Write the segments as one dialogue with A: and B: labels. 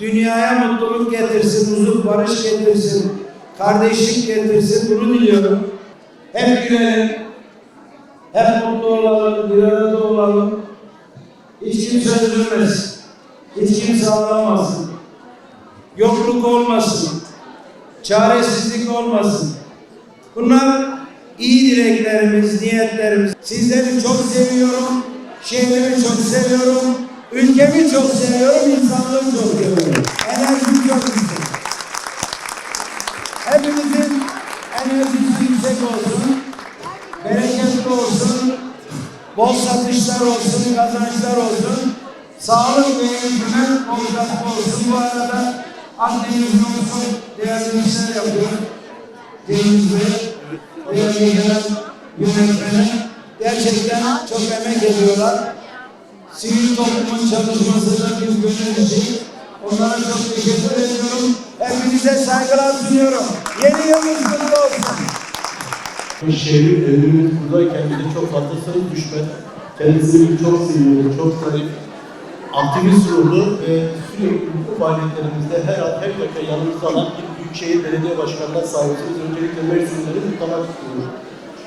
A: dünyaya mutluluk getirsin, huzur, barış getirsin, kardeşlik getirsin. Bunu diliyorum. Hep gülelim, hep mutlu olalım, bir arada olalım. Hiç kimse üzülmesin, hiç kimse ağlamasın. Yokluk olmasın, çaresizlik olmasın. Bunlar iyi dileklerimiz, niyetlerimiz. Sizleri çok seviyorum, şehrimi çok seviyorum, ülkemi çok seviyorum, insanlığı çok seviyorum. Enerjim çok yüksek. Hepimizin enerjisi yüksek olsun, bereketli olsun, bol satışlar olsun, kazançlar olsun, sağlık ve eğitimler bol olsun. Bu arada Akdeniz Yolcusu değerli işler yapıyor. Deniz Bey, değerli yönetmeni gerçekten çok emek ediyorlar. Sivil toplumun çalışmasında biz gönüllüyüz. Onlara çok teşekkür ediyorum. Hepinize saygılar sunuyorum. Yeni yılınız kutlu olsun.
B: Şehrin evimiz buradayken bir de çok fazla sayı düşmez. Kendisini çok seviyorum, çok zarif, aktivist ruhlu ve sürekli bu faaliyetlerimizde her an her dakika yanımızda alan bir Büyükşehir Belediye Başkanı'na sahibiz. Öncelikle Mersinleri kutlamak istiyorum.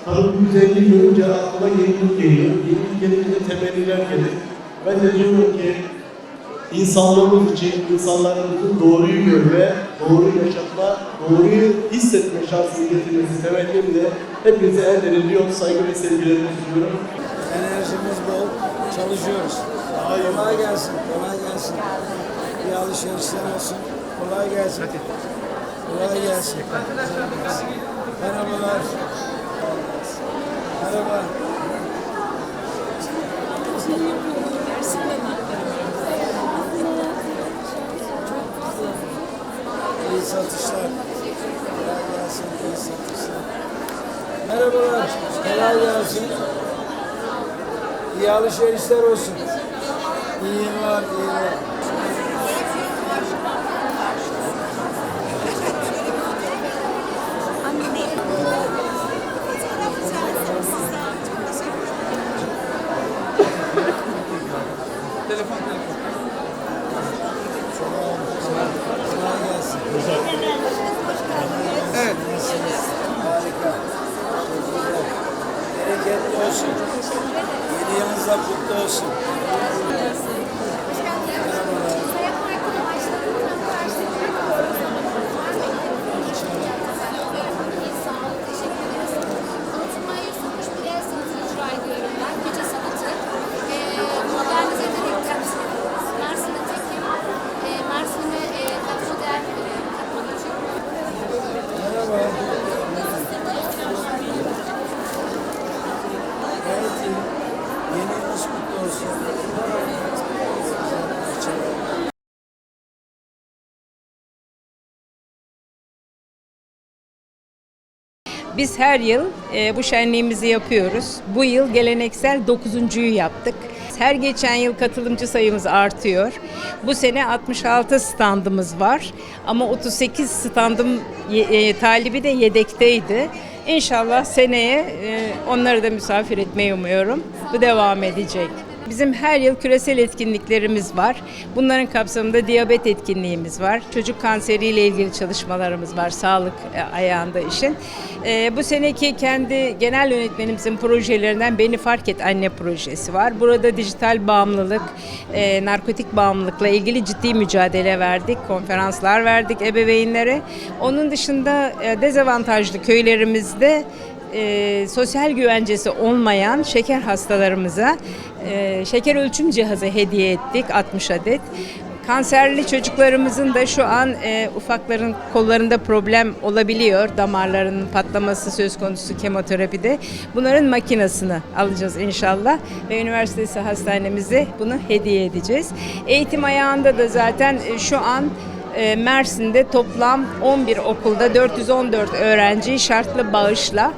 B: Tabii bu güzelliği görünce aklıma yenilik geliyor. Yenilik gelince temenniler gelir. Ben de diyorum ki insanlığımız için insanlarımızın doğruyu görme, doğru yaşatma, doğruyu hissetme şansını getirmesi temennimle hepinize en derin yol saygı ve sevgilerimi sunuyorum.
C: Enerjimiz bol, çalışıyoruz. Kolay gelsin, kolay gelsin. İyi alışverişler olsun. Kolay gelsin. Kolay gelsin. Merhabalar. Merhaba. İyi satışlar. Kolay gelsin, iyi satışlar. Merhabalar, kolay gelsin. İyi alışverişler olsun. İyi var, iyi var. Kolay gelsin. Evet. Harika. Çok güzel. Bereketli olsun. Yeni yılınızda kutlu olsun.
D: Modernize ederek temsil ediyoruz. Mersin'de tekim, Mersin'e katma değer katmak için.
C: Merhaba. Gayet iyi. Yeni yılınız kutlu olsun.
E: Biz her yıl e, bu şenliğimizi yapıyoruz. Bu yıl geleneksel 9.'yu yaptık. Her geçen yıl katılımcı sayımız artıyor. Bu sene 66 standımız var ama 38 standım e, talibi de yedekteydi. İnşallah seneye e, onları da misafir etmeyi umuyorum. Bu devam edecek. Bizim her yıl küresel etkinliklerimiz var. Bunların kapsamında diyabet etkinliğimiz var. Çocuk kanseriyle ilgili çalışmalarımız var sağlık e, ayağında işin. E, bu seneki kendi genel yönetmenimizin projelerinden Beni Fark Et Anne projesi var. Burada dijital bağımlılık, e, narkotik bağımlılıkla ilgili ciddi mücadele verdik. Konferanslar verdik ebeveynlere. Onun dışında e, dezavantajlı köylerimizde e, sosyal güvencesi olmayan şeker hastalarımıza e, şeker ölçüm cihazı hediye ettik 60 adet. Kanserli çocuklarımızın da şu an e, ufakların kollarında problem olabiliyor. Damarlarının patlaması söz konusu kemoterapide. Bunların makinesini alacağız inşallah ve üniversitesi hastanemize bunu hediye edeceğiz. Eğitim ayağında da zaten e, şu an e, Mersin'de toplam 11 okulda 414 öğrenciyi şartlı bağışla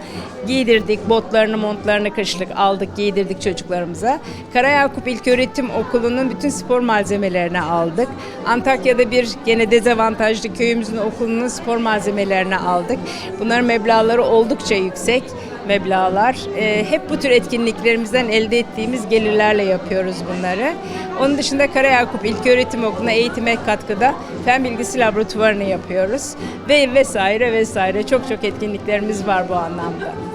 E: giydirdik. Botlarını, montlarını kışlık aldık, giydirdik çocuklarımıza. Karayakup İlköğretim Okulu'nun bütün spor malzemelerini aldık. Antakya'da bir gene dezavantajlı köyümüzün okulunun spor malzemelerini aldık. Bunların meblağları oldukça yüksek. Meblağlar. E, hep bu tür etkinliklerimizden elde ettiğimiz gelirlerle yapıyoruz bunları. Onun dışında Karayakup İlköğretim Okulu'na eğitime katkıda fen bilgisi laboratuvarını yapıyoruz. Ve vesaire vesaire çok çok etkinliklerimiz var bu anlamda.